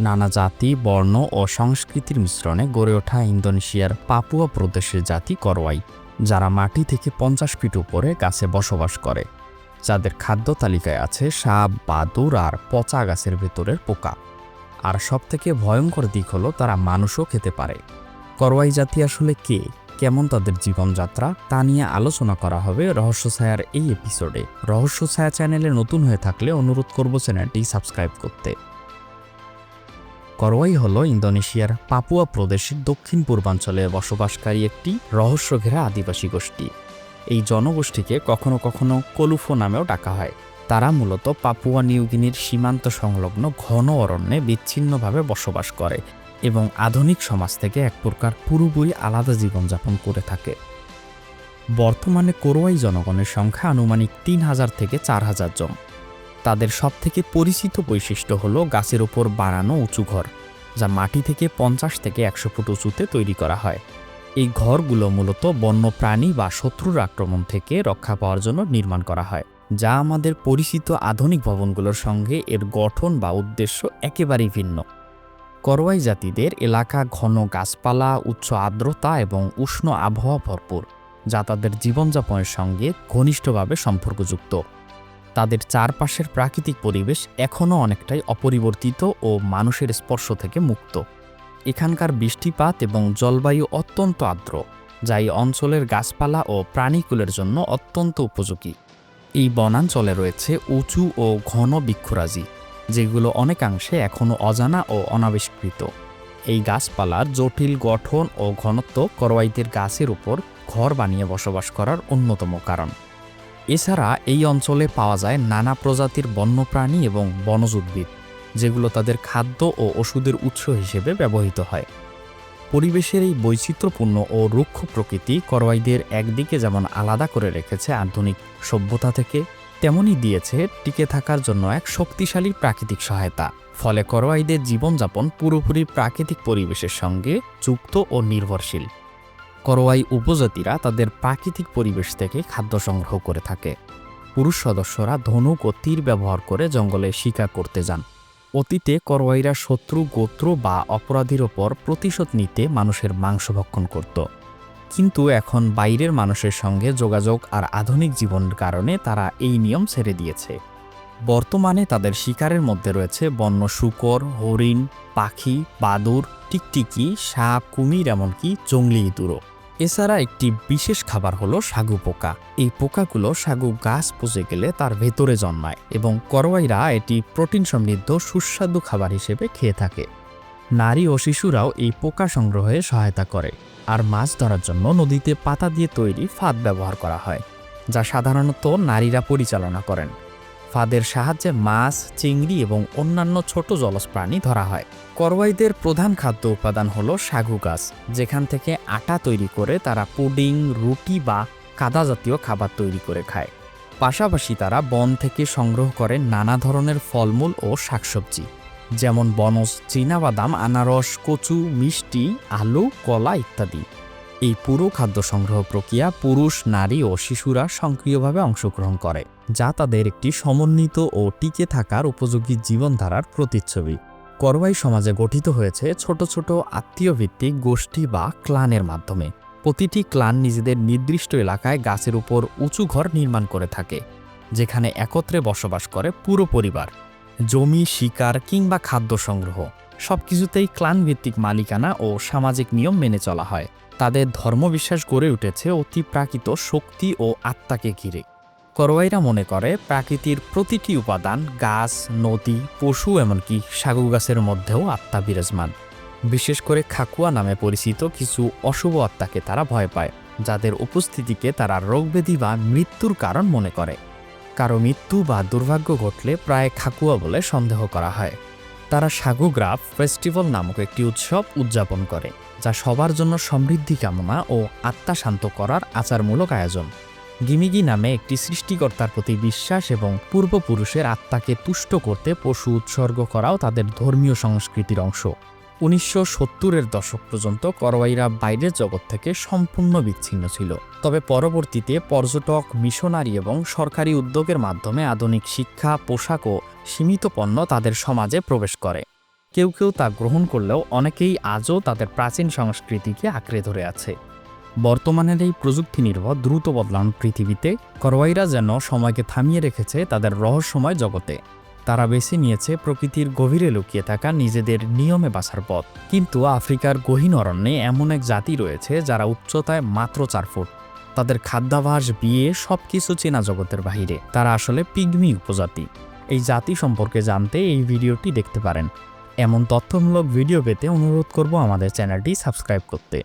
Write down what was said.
নানা জাতি, বর্ণ ও সংস্কৃতির মিশ্রণে গড়ে ওঠা ইন্দোনেশিয়ার পাপুয়া প্রদেশের জাতি করওয়াই, যারা মাটি থেকে পঞ্চাশ ফিট উপরে গাছে বসবাস করে। যাদের খাদ্য তালিকায় আছে সাপ, বাদুর আর পচা গাছের ভেতরের পোকা। আর সবথেকে ভয়ঙ্কর দিক হলো তারা মানুষও খেতে পারে। করওয়াই জাতি আসলে কে? কেমন তাদের জীবনযাত্রা? তা নিয়ে আলোচনা করা হবে রহস্য ছায়ার এই এপিসোডে রহস্য ছায়া চ্যানেলে নতুন হয়ে থাকলে অনুরোধ করব চ্যানেলটি সাবস্ক্রাইব করতে। করওয়াই হল ইন্দোনেশিয়ার পাপুয়া প্রদেশের দক্ষিণ পূর্বাঞ্চলে বসবাসকারী একটি রহস্য ঘেরা আদিবাসী গোষ্ঠী। এই জনগোষ্ঠীকে কখনো কখনো কলুফো নামেও ডাকা হয়। তারা মূলত পাপুয়া নিউগিনির সীমান্ত সংলগ্ন ঘন অরণ্যে বিচ্ছিন্নভাবে বসবাস করে এবং আধুনিক সমাজ থেকে এক প্রকার পুরোপুরি আলাদা জীবনযাপন করে থাকে। বর্তমানে কোরোয়াই জনগণের সংখ্যা আনুমানিক তিন হাজার থেকে চার হাজার জন। তাদের সবথেকে পরিচিত বৈশিষ্ট্য হলো গাছের ওপর বানানো উঁচু ঘর, যা মাটি থেকে পঞ্চাশ থেকে একশো ফুট উঁচুতে তৈরি করা হয়। এই ঘরগুলো মূলত বন্য প্রাণী বা শত্রুর আক্রমণ থেকে রক্ষা পাওয়ার জন্য নির্মাণ করা হয়, যা আমাদের পরিচিত আধুনিক ভবনগুলোর সঙ্গে এর গঠন বা উদ্দেশ্য একেবারেই ভিন্ন। করোয়াই জাতিদের এলাকা ঘন গাছপালা, উচ্চ আর্দ্রতা এবং উষ্ণ আবহাওয়া ভরপুর, যা তাদের জীবনযাপনের সঙ্গে ঘনিষ্ঠভাবে সম্পর্কযুক্ত। তাদের চারপাশের প্রাকৃতিক পরিবেশ এখনও অনেকটাই অপরিবর্তিত ও মানুষের স্পর্শ থেকে মুক্ত। এখানকার বৃষ্টিপাত এবং জলবায়ু অত্যন্ত আর্দ্র, যা এই অঞ্চলের গাছপালা ও প্রাণীকুলের জন্য অত্যন্ত উপযোগী। এই বনাঞ্চলে রয়েছে উঁচু ও ঘন বৃক্ষরাজি, যেগুলো অনেকাংশে এখনও অজানা ও অনাবিষ্কৃত। এই গাছপালার জটিল গঠন ও ঘনত্ব করওয়াইদের গাছের উপর ঘর বানিয়ে বসবাস করার অন্যতম কারণ। এছাড়া এই অঞ্চলে পাওয়া যায় নানা প্রজাতির বন্যপ্রাণী এবং বনজ উদ্ভিদ, যেগুলো তাদের খাদ্য ও ওষুধের উৎস হিসেবে ব্যবহৃত হয়। পরিবেশের এই বৈচিত্র্যপূর্ণ ও রুক্ষ প্রকৃতি করওয়াইদের একদিকে যেমন আলাদা করে রেখেছে আধুনিক সভ্যতা থেকে তেমনই দিয়েছে টিকে থাকার জন্য এক শক্তিশালী প্রাকৃতিক সহায়তা। ফলে করওয়াইদের জীবনযাপন পুরোপুরি প্রাকৃতিক পরিবেশের সঙ্গে যুক্ত ও নির্ভরশীল। করওয়াই উপজাতিরা তাদের প্রাকৃতিক পরিবেশ থেকে খাদ্য সংগ্রহ করে থাকে। পুরুষ সদস্যরা ধনুক ও তীর ব্যবহার করে জঙ্গলে শিকার করতে যান। অতীতে করওয়াইরা শত্রু, গোত্র বা অপরাধীর ওপর প্রতিশোধ নিতে মানুষের মাংস ভক্ষণ করত। কিন্তু এখন বাইরের মানুষের সঙ্গে যোগাযোগ আর আধুনিক জীবনের কারণে তারা এই নিয়ম ছেড়ে দিয়েছে। বর্তমানে তাদের শিকারের মধ্যে রয়েছে বন্য শুকর, হরিণ, পাখি, বাদুর, টিকটিকি, সাপ, কুমির এমনকি জঙ্গলি ইঁদুরও। এছাড়া একটি বিশেষ খাবার হলো সাগু পোকা। এই পোকাগুলো সাগু গাছ পচে গেলে তার ভেতরে জন্মায় এবং করওয়াইরা এটি প্রোটিন সমৃদ্ধ সুস্বাদু খাবার হিসেবে খেয়ে থাকে। নারী ও শিশুরাও এই পোকা সংগ্রহে সহায়তা করে আর মাছ ধরার জন্য নদীতে পাতা দিয়ে তৈরি ফাঁদ ব্যবহার করা হয়, যা সাধারণত নারীরা পরিচালনা করেন। ফাঁদের সাহায্যে মাছ, চিংড়ি এবং অন্যান্য ছোট জলজ প্রাণী ধরা হয়। করওয়াইদের প্রধান খাদ্য উপাদান হলো সাগু গাছ, যেখান থেকে আটা তৈরি করে তারা পুডিং, রুটি বা কাদা জাতীয় খাবার তৈরি করে খায়। পাশাপাশি তারা বন থেকে সংগ্রহ করে নানা ধরনের ফলমূল ও শাকসবজি, যেমন বনজ, চীনাবাদাম, আনারস, কচু, মিষ্টি, আলু, কলা ইত্যাদি। এই পুরো খাদ্য সংগ্রহ প্রক্রিয়া পুরুষ, নারী ও শিশুরা সক্রিয়ভাবে অংশগ্রহণ করে, যা তাদের একটি সমন্বিত ও টিকে থাকার উপযোগী জীবনধারার প্রতিচ্ছবি। করওয়াই সমাজে গঠিত হয়েছে ছোট ছোট আত্মীয় ভিত্তিক গোষ্ঠী বা ক্লানের মাধ্যমে। প্রতিটি ক্লান নিজেদের নির্দিষ্ট এলাকায় গাছের উপর উঁচু ঘর নির্মাণ করে থাকে, যেখানে একত্রে বসবাস করে পুরো পরিবার। জমি, শিকার কিংবা খাদ্য সংগ্রহ। সবকিছুতেই কিছুতেই ক্লানভিত্তিক মালিকানা ও সামাজিক নিয়ম মেনে চলা হয়। তাদের ধর্মবিশ্বাস গড়ে উঠেছে অতি প্রাকৃত শক্তি ও আত্মাকে ঘিরে। করওয়াইরা মনে করে, প্রাকৃতির প্রতিটি উপাদান, গাছ, নদী, পশু এমনকি সাগু গাছের মধ্যেও আত্মা বিরাজমান। বিশেষ করে খাকুয়া নামে পরিচিত কিছু অশুভ আত্মাকে তারা ভয় পায়, যাদের উপস্থিতিকে তারা রোগব্যাধি বা মৃত্যুর কারণ মনে করে। কারও মৃত্যু বা দুর্ভাগ্য ঘটলে প্রায় খাকুয়া বলে সন্দেহ করা হয়। তারা সাগোগ্রাফ ফেস্টিভ্যাল নামক একটি উৎসব উদযাপন করে, যা সবার জন্য সমৃদ্ধি কামনা ও আত্মা শান্ত করার আচারমূলক আয়োজন। গিমিগি নামে একটি সৃষ্টিকর্তার প্রতি বিশ্বাস এবং পূর্বপুরুষের আত্মাকে তুষ্ট করতে পশু উৎসর্গ করাও তাদের ধর্মীয় সংস্কৃতির অংশ। উনিশশো সত্তরের দশক পর্যন্ত করওয়াইরা বাইরের জগৎ থেকে সম্পূর্ণ বিচ্ছিন্ন ছিল। তবে পরবর্তীতে পর্যটক, মিশনারি এবং সরকারি উদ্যোগের মাধ্যমে আধুনিক শিক্ষা, পোশাক ও সীমিত পণ্য তাদের সমাজে প্রবেশ করে। কেউ কেউ তা গ্রহণ করলেও অনেকেই আজও তাদের প্রাচীন সংস্কৃতিকে আঁকড়ে ধরে আছে। বর্তমানের এই প্রযুক্তি নির্ভর দ্রুত বদলানো পৃথিবীতে, করওয়াইরা যেন সময়কে থামিয়ে রেখেছে তাদের রহস্যময় জগতে। তারা বেছে নিয়েছে প্রকৃতির গভীরে লুকিয়ে থাকা নিজেদের নিয়মে বাঁচার পথ। কিন্তু আফ্রিকার গহীন অরণ্যে এমন এক জাতি রয়েছে যারা উচ্চতায় মাত্র চার ফুট। তাদের খাদ্যাভাস, বিয়ে সব কিছু চেনা জগতের বাহিরে। তারা আসলে পিগমি উপজাতি। এই জাতি সম্পর্কে জানতে এই ভিডিওটি দেখতে পারেন। এমন তথ্যমূলক ভিডিও পেতে অনুরোধ করব আমাদের চ্যানেলটি সাবস্ক্রাইব করতে।